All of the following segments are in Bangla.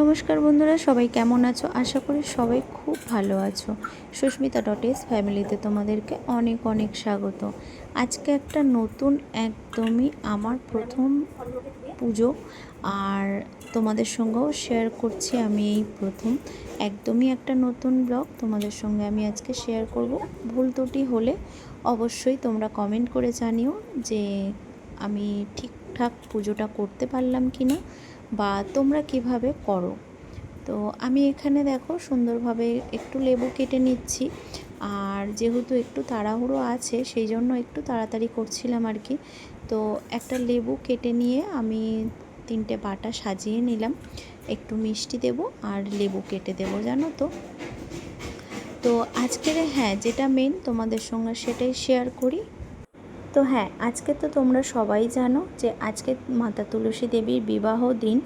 নমস্কার বন্ধুরা, সবাই কেমন আছো? আশা করি সবাই খুব ভালো আছো। সুস্মিতা ডট এস ফ্যামিলিতে তোমাদেরকে অনেক অনেক স্বাগত। আজকে একটা নতুন একদমই আমার প্রথম পুজো আর তোমাদের সঙ্গেও শেয়ার করছি আমি এই প্রথম। একদমই একটা নতুন ব্লগ তোমাদের সঙ্গে আমি আজকে শেয়ার করব। ভুল ত্রুটি হলে অবশ্যই তোমরা কমেন্ট করে জানিও যে আমি ঠিকঠাক পুজোটা করতে পারলাম কি না বা তোমরা কীভাবে করো? তো আমি এখানে দেখো সুন্দরভাবে একটু লেবু কেটে নিচ্ছি। আর যেহেতু একটু তাড়াহুড়ো আছে সেই জন্য একটু তাড়াতাড়ি করছিলাম আর কি। তো একটা লেবু কেটে নিয়ে আমি তিনটে বাটা সাজিয়ে নিলাম। একটু মিষ্টি দেব আর লেবু কেটে দেব, জানো তো? তো আজকের হ্যাঁ যেটা মেন তোমাদের সঙ্গে সেটাই শেয়ার করি। তো হ্যাঁ আজকে তো তোমরা সবাই জানো যে আজকে মাতা তুলসী দেবীর বিবাহ দিন।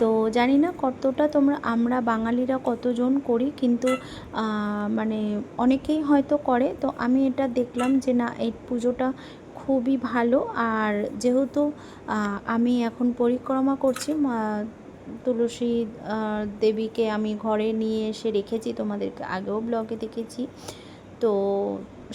তো জানি না কতটা তোমরা, আমরা বাঙালিরা কতজন করি, কিন্তু মানে অনেকেই হয়তো করে। তো আমি এটা দেখলাম যে না, এই পুজোটা খুবই ভালো। আর যেহেতু আমি এখন পরিক্রমা করছি তুলসী দেবীকে আমি ঘরে নিয়ে এসে রেখেছি, তোমাদেরকে আগেও ব্লগে দেখেছি। তো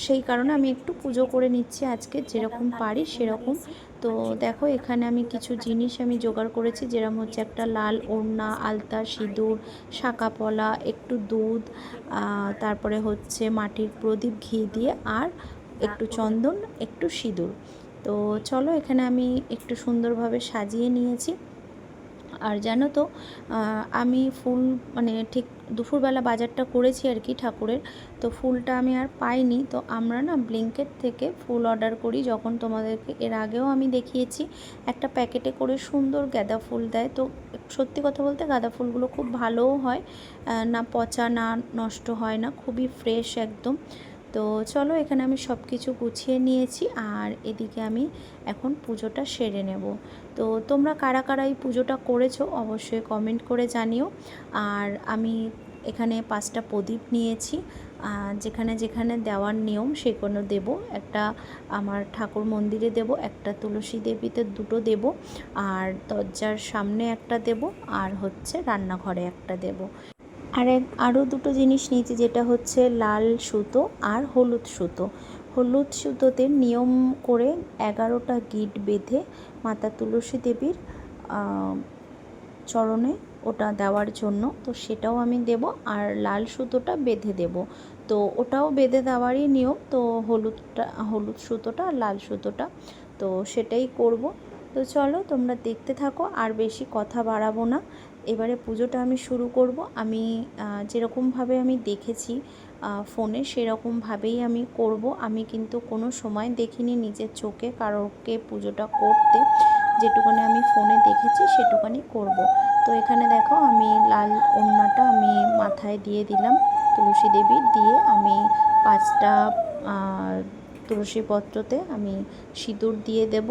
সেই কারণে আমি একটু পুজো করে নিচ্ছি আজকে, যেরকম পারি সেরকম। তো দেখো, এখানে আমি কিছু জিনিস আমি জোগাড় করেছি যেরকম হচ্ছে একটা লাল ওড়না, আলতা, সিঁদুর শাঁকাপলা একটু দুধ তারপরে হচ্ছে মাটির প্রদীপ, ঘি দিয়ে, আর একটু চন্দন, একটু সিঁদুর। তো চলো, এখানে আমি একটু সুন্দরভাবে সাজিয়ে নিয়েছি। আর জানো তো আমি ফুল মানে ঠিক দুপুরবেলা বাজারটা করেছি আর কি ঠাকুরের, তো ফুলটা আমি আর পাইনি। তো আমরা না ব্লিঙ্কেট থেকে ফুল অর্ডার করি যখন তোমাদেরকে এর আগেও আমি দেখিয়েছি। একটা প্যাকেটে করে সুন্দর গাঁদা ফুল দেয়। তো সত্যি কথা বলতে গাঁদা ফুলগুলো খুব ভালোও হয় না পচা না নষ্ট হয় না, খুবই ফ্রেশ একদম। তো চলো এখানে আমি সব কিছু গুছিয়ে নিয়েছি আর এদিকে আমি এখন পুজোটা সেরে নেব। তো তোমরা কারা কারা এই পুজোটা করেছ অবশ্যই কমেন্ট করে জানিও। আর আমি এখানে পাঁচটা প্রদীপ নিয়েছি। যেখানে যেখানে দেওয়ার নিয়ম সেগুলো দেব। একটা আমার ঠাকুর মন্দিরে দেব, একটা তুলসী দেবীতে দুটো দেব, আর দরজার সামনে একটা দেব, আর হচ্ছে রান্নাঘরে একটা দেব। আর এক আরও দুটো জিনিস নিয়েছি, যেটা হচ্ছে লাল সুতো আর হলুদ সুতো। হলুদ সুতোতে নিয়ম করে এগারোটা গিট বেঁধে মাতা তুলসী দেবীর চরণে ওটা দেওয়ার জন্য, তো সেটাও আমি দেব আর লাল সুতোটা বেঁধে দেব। তো ওটাও বেঁধে দেওয়ারই নিয়ম, তো হলুদটা, হলুদ সুতোটা আর লাল সুতোটা, তো সেটাই করব। তো চলো তোমরা দেখতে থাকো, আর বেশি কথা বাড়াবো না। এবারে পুজোটা আমি শুরু করব। আমি যেরকমভাবে আমি দেখেছি ফোনে সেরকমভাবেই আমি করব। আমি কিন্তু কোনো সময় দেখিনি নিজের চোখে কারোকে পুজোটা করতে। যেটুকুনি আমি ফোনে দেখেছি সেটুকানি করব। তো এখানে দেখো আমি লাল ওড়নাটা আমি মাথায় দিয়ে দিলাম। তুলসী দেবীর দিয়ে আমি পাঁচটা তুলসী পত্রতে আমি সিঁদুর দিয়ে দেব।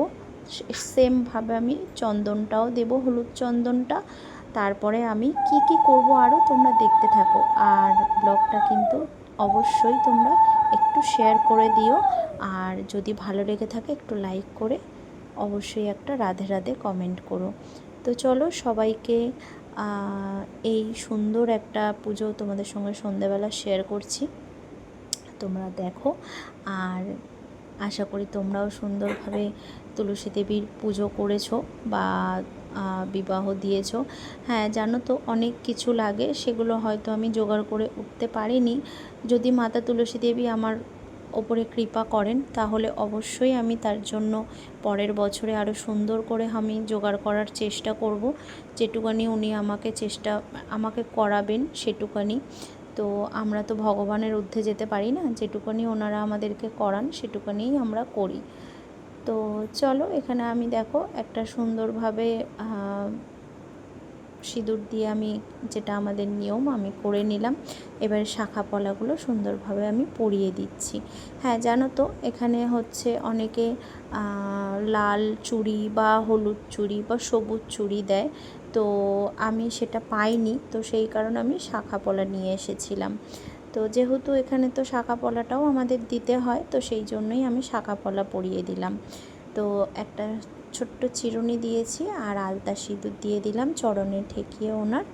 সেমভাবে আমি চন্দনটাও দেব, হলুদ চন্দনটা। তারপরে আমি কি কি করব আরও তোমরা দেখতে থাকো। আর ব্লগটা কিন্তু অবশ্যই তোমরা একটু শেয়ার করে দিও। আর যদি ভালো লেগে থাকে একটু লাইক করে অবশ্যই একটা রাধে রাধে কমেন্ট করো। তো চলো সবাইকে এই সুন্দর একটা পুজো তোমাদের সঙ্গে সন্ধেবেলা শেয়ার করছি। তোমরা দেখো। আর আশা করি তোমরাও সুন্দরভাবে তুলসী দেবীর পুজো করেছ বা বিবাহ দিয়েছ। হ্যাঁ জানো তো অনেক কিছু লাগে, সেগুলো হয়তো আমি জোগাড় করে উঠতে পারিনি। যদি মাতা তুলসী দেবী আমার ওপরে কৃপা করেন, তাহলে অবশ্যই আমি তার জন্য পরের বছরে আরও সুন্দর করে আমি জোগাড় করার চেষ্টা করব। যেটুকানি উনি আমাকে চেষ্টা, আমাকে করাবেন, সেটুকানি। তো আমরা তো ভগবানের ঊর্ধ্বে যেতে পারি না, যেটুকুনি ওনারা আমাদেরকে করান সেটুকুনিই আমরা করি। তো চলো এখানে আমি দেখো একটা সুন্দরভাবে সিঁদুর দিয়ে আমি যেটা আমাদের নিয়ম আমি করে নিলাম। এবারে শাখা পলাগুলো সুন্দরভাবে আমি পরিয়ে দিচ্ছি। হ্যাঁ জানো তো এখানে হচ্ছে অনেকে লাল চুড়ি বা হলুদ চুড়ি বা সবুজ চুড়ি দেয়। তো আমি সেটা পাইনি। তো সেই কারণে আমি শাখা পলা নিয়ে এসেছিলাম। তো যেহেতু এখানে তো শাখা পলাটাও আমাদের দিতে হয়, তো সেই জন্যই আমি শাখা পলা পরিয়ে দিলাম। তো একটা ছোট্ট চিরুনি দিয়েছি আর আলতা সিঁদুর দিয়ে দিলাম চরণে ঠেকিয়ে ওনার।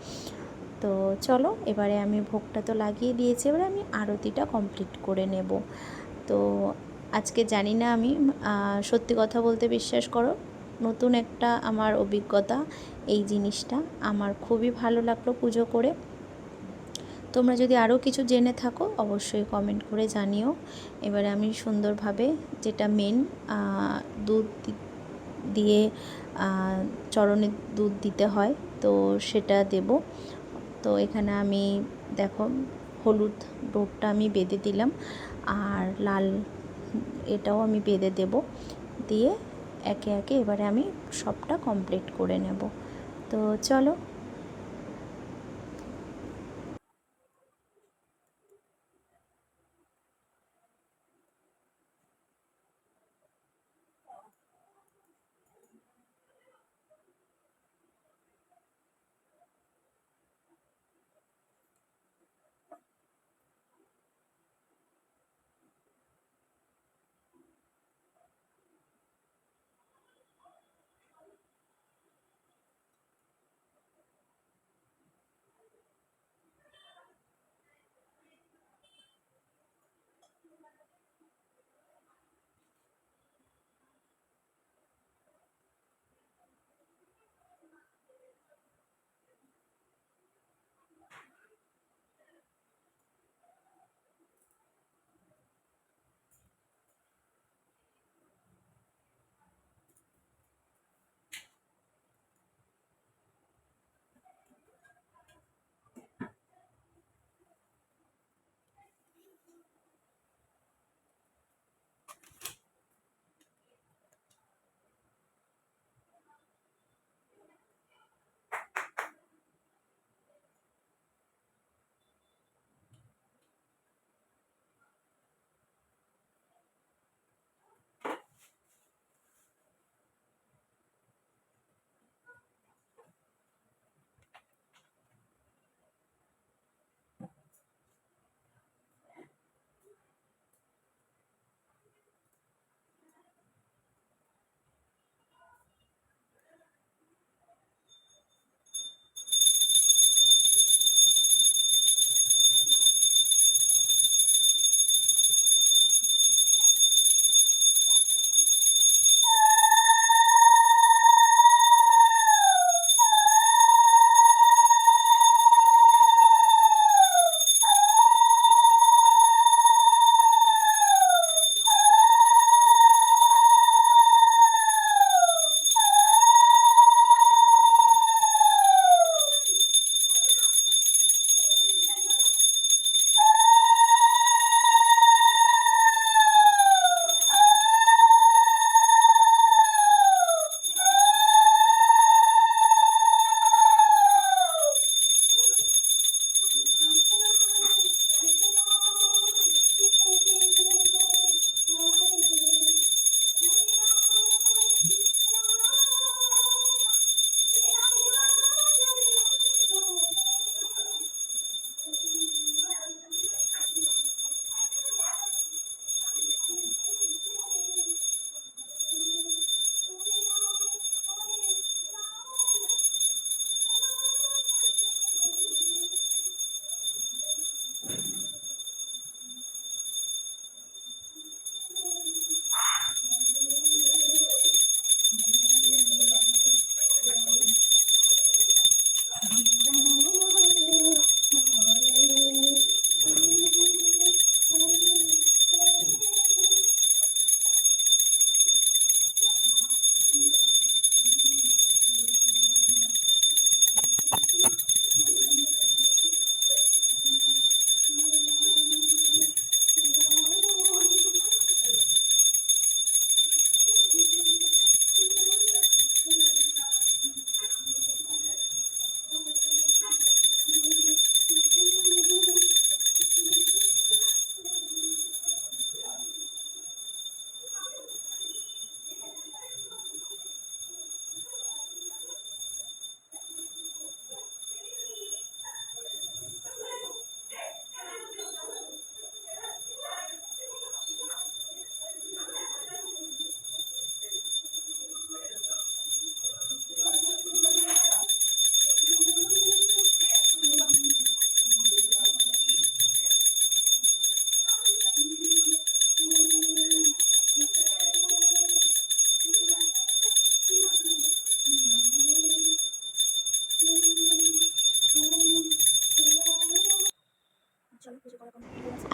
তো চলো, এবারে আমি ভোগটা তো লাগিয়ে দিয়েছি, এবারে আমি আরতিটা কমপ্লিট করে নেব। তো আজকে জানি না আমি সত্যি কথা বলতে বিশ্বাস করো নতুন একটা আমার অভিজ্ঞতা এই জিনিসটা। আমার খুবই ভালো লাগল পুজো করে। তোমরা যদি আরও কিছু জেনে থাকো, অবশ্যই কমেন্ট করে জানিও। এবারে আমি সুন্দরভাবে যেটা মেন দুধ দিয়ে চরণে দুধ দিতে হয়, তো সেটা দেব। তো এখানে আমি, দেখো, হলুদ ডোরটা আমি বেঁধে দিলাম। আর লাল এটাও আমি বেঁধে দেব। দিয়ে একে একে এবারে আমি সবটা কমপ্লিট করে নেব। তো চলো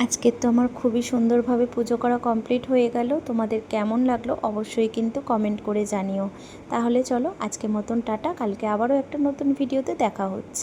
আজকের তো আমার খুবই সুন্দরভাবে পুজো করা কমপ্লিট হয়ে গেল। তোমাদের কেমন লাগল অবশ্যই কিন্তু কমেন্ট করে জানিও। তাহলে চলো আজকে মতন টাটা। কালকে আবারও একটা নতুন ভিডিওতে দেখা হচ্ছে।